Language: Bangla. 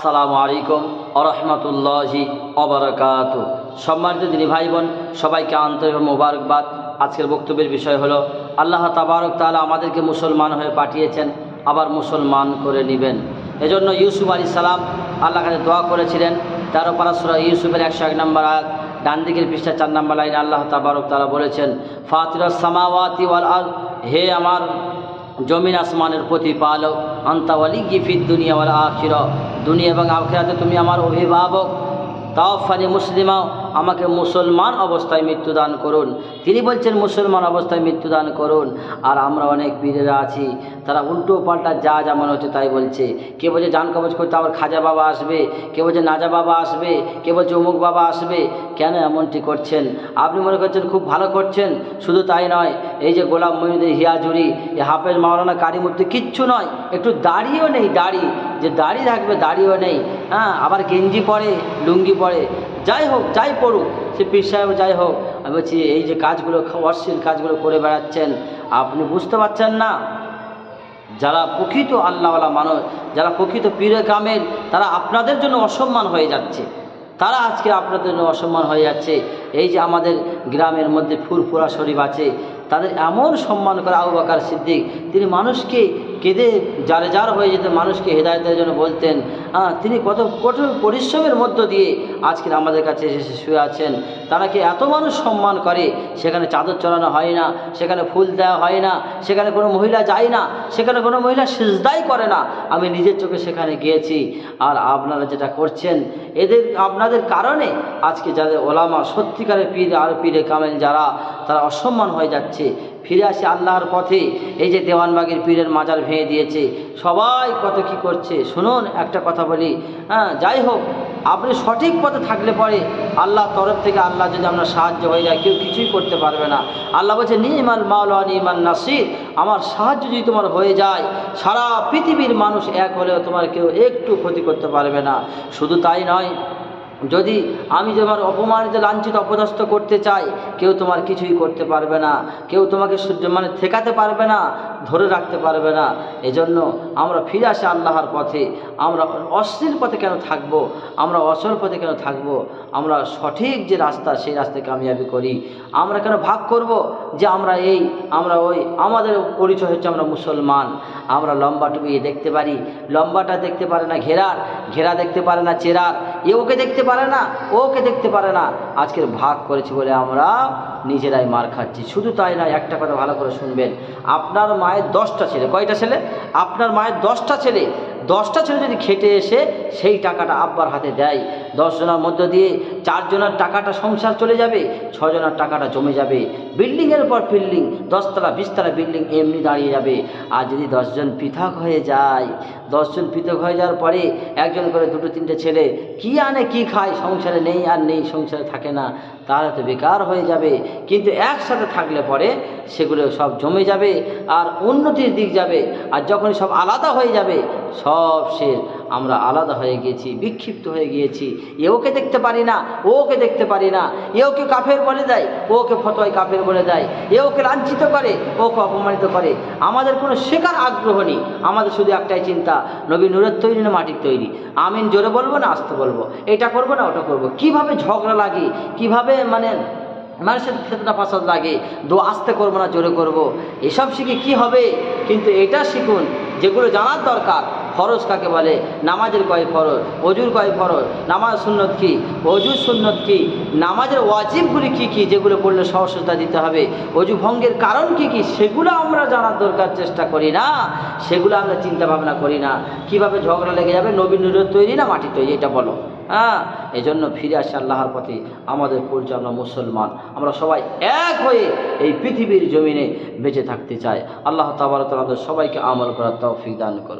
আসসালামু আলাইকুম আরহামতুল্লাহি অবরাকাত সম্মানিত দিনী ভাই বোন সবাইকে আন্তরিক মোবারকবাদ। আজকের বক্তব্যের বিষয় হলো, আল্লাহ তাবারক তাআলা আমাদেরকে মুসলমান হয়ে পাঠিয়েছেন, আবার মুসলমান করে নেবেন। এজন্য ইউসুফ আলী সালাম আল্লাহ কাছে দোয়া করেছিলেন। তেরো পারাসুরা ইউসুফের একশো এক নম্বর আয়াত, ডান দিকের পৃষ্ঠা চার নম্বর লাইনে আল্লাহ তাবারক তাআলা বলেছেন, ফাতিরাস সামাওয়াতি ওয়াল আরদ হে আমার জমিন আসমানের প্রতিপালক আন্তাওয়ালি গিফির দুনিয়া ওয়াল আখির দুনিয়া এবং আখেরাতে তুমি আমার অভিভাবক তাও ফানি মুসলিমাও আমাকে মুসলমান অবস্থায় মৃত্যুদান করুন। তিনি বলছেন, মুসলমান অবস্থায় মৃত্যুদান করুন। আর আমরা অনেক পীরেরা আছি, তারা উল্টো পাল্টা যা যেমন হচ্ছে তাই বলছে। কে বলছে, জান কবজ করতে আবার খাজা বাবা আসবে? কে বলছে, নাজা বাবা আসবে? কে বলছে, অমুক বাবা আসবে? কেন এমনটি করছেন? আপনি মনে করছেন খুব ভালো করছেন? শুধু তাই নয়, এই যে গোলাম মহিনুদ্দিন হিয়াজুরি, এই হাফেজ মাওলানা কারিমূর্তি কিচ্ছু নয়, একটু দাড়িও নেই, দাড়ি। যে দাড়ি থাকবে, দাড়িও নেই। হ্যাঁ আবার গেঞ্জি পরে, লুঙ্গি পরে। যাই হোক, যাই পড়ুক, সে পীর সাহেব যাই হোক, আমি বলছি, এই যে কাজগুলো, অশ্লীল কাজগুলো করে বেড়াচ্ছেন, আপনি বুঝতে পারছেন না? যারা প্রকৃত আল্লাহওয়ালা মানুষ, যারা প্রকৃত পীরে কামেল তারা আপনাদের জন্য অসম্মান হয়ে যাচ্ছে। তারা আজকে আপনাদের জন্য অসম্মান হয়ে যাচ্ছে। এই যে আমাদের গ্রামের মধ্যে ফুরফুরা শরীফ আছে, তাদের এমন সম্মান করে আবু বাকার সিদ্দিক, তিনি মানুষকে কেঁদে যারে যার হয়ে যেতে মানুষকে হেদায়তের জন্য বলতেন। তিনি কত কঠোর পরিশ্রমের মধ্য দিয়ে আজকের আমাদের কাছে এসে শুয়ে আছেন। তারাকে এত মানুষ সম্মান করে, সেখানে চাদর চড়ানো হয় না, সেখানে ফুল দেওয়া হয় না, সেখানে কোনো মহিলা যায় না, সেখানে কোনো মহিলা সিজদাই করে না। আমি নিজের চোখে সেখানে গিয়েছি। আর আপনারা যেটা করছেন, এদের, আপনাদের কারণে আজকে যাদের ওলামা, সত্যিকারের পীর আর পীরে কামেল যারা, তারা অসম্মান হয়ে যাচ্ছে। ফিরে আসে আল্লাহর পথে। এই যে দেওয়ানবাগের পীরের মাজার ভেঙে দিয়েছে। সবাই কত কি করছে? শুনুন, একটা কথা বলি। হ্যাঁ যাই হোক, আপনি সঠিক পথে থাকলে পরে আল্লাহর তরফ থেকে আল্লাহ যদি আপনার সাহায্য হয়ে যায়, কেউ কিছুই করতে পারবে না। আল্লাহ বলছে নিমাল মাওলা, নিমান নাসির, আমার সাহায্য যদি তোমার হয়ে যায়, সারা পৃথিবীর মানুষ এক হলেও তোমার কেউ একটু ক্ষতি করতে পারবে না। শুধু তাই নয় যদি আমি তোমার অপমানিত, লাঞ্ছিত, অপদস্থ করতে চাই, কেউ তোমার কিছুই করতে পারবে না। কেউ তোমাকে সূর্য মানে ঠেকাতে পারবে না, ধরে রাখতে পারবে না। এজন্য আমরা ফিরে আসি আল্লাহর পথে। আমরা অশ্লীল পথে কেন থাকব? আমরা অসল পথে কেন থাকব? আমরা সঠিক যে রাস্তা, সেই রাস্তায় কামিয়াবি করি। আমরা কেন ভাগ করব? যে আমরা এই, আমরা ওই। আমাদের পরিচয় হচ্ছে আমরা মুসলমান। আমরা লম্বা টুপি দেখতে পারি। লম্বাটা দেখতে পারে না ঘেরার, ঘেরা দেখতে পারে না চেরার। এ ওকে দেখতে পারে না, ওকে দেখতে পারে না। আজকের ভাগ করেছি বলে আমরা নিজেরাই মার খাচ্ছি। শুধু তাই নয়, একটা কথা ভালো করে শুনবেন। আপনার মায়ের দশটা ছেলে, কয়টা ছেলে? আপনার মায়ের দশটা ছেলে। দশটা ছেলে যদি খেটে এসে সেই টাকাটা আব্বার হাতে দেয়, দশজনের মধ্য দিয়ে চারজনের টাকাটা সংসার চলে যাবে, ছজনের টাকাটা জমে যাবে। বিল্ডিংয়ের পর বিল্ডিং, দশতলা, বিশতলা বিল্ডিং এমনি দাঁড়িয়ে যাবে। আর যদি দশজন পৃথক হয়ে যায় দশজন পৃথক হয়ে যাওয়ার পরে একজন করে দুটো তিনটে ছেলে, কি আনে, কি খায়, সংসারে নেই আর নেই, সংসারে থাকে না। তাহলে তো বেকার হয়ে যাবে। কিন্তু একসাথে থাকলে পরে সেগুলো সব জমে যাবে আর উন্নতির দিক যাবে। আর যখন সব আলাদা হয়ে যাবে, সব সে আমরা আলাদা হয়ে গিয়েছি, বিক্ষিপ্ত হয়ে গিয়েছি। এ ওকে দেখতে পারি না ওকে দেখতে পারি না। এ ওকে কাফের বলে দেয় ওকে ফতোয় কাফের বলে দেয়। এ ওকে লাঞ্ছিত করে ওকে অপমানিত করে। আমাদের কোনো শেখার আগ্রহ নেই। আমাদের শুধু একটাই চিন্তা, নবী নূরের তৈরি না মাটির তৈরি? আমিন জোরে বলব না আসতে বলব? এটা করব না ওটা করব? কীভাবে ঝগড়া লাগে? কীভাবে মানে মানুষের ফেতনা ফাসাদ লাগে দো আস্তে করব না, জোরে করব। এসব শিখে কি হবে? কিন্তু এটা শিখুন, যেগুলো জানার দরকার। ফরজ কাকে বলে? নামাজের কয় ফরজ? অজুর কয় ফরজ? নামাজ সুন্নত কি? অজুর সুন্নত কি? নামাজের ওয়াজিবগুলি কি কি? যেগুলো পড়লে সহসতা দিতে হবে। অজু ভঙ্গের কারণ কি কি? সেগুলো আমরা জানার দরকার, চেষ্টা করি না। সেগুলো আমরা চিন্তা ভাবনা করি না। কীভাবে ঝগড়া লেগে যাবে? নবীন তৈরি না মাটি তৈরি? এটা বলো। হ্যাঁ এই জন্য ফিরে আসে আল্লাহর পথে আমাদের পরিচালনা মুসলমান। আমরা সবাই এক হয়ে এই পৃথিবীর জমিনে বেঁচে থাকতে চাই। আল্লাহ তাবার আমাদের সবাইকে আমল করার তৌফিক দান করো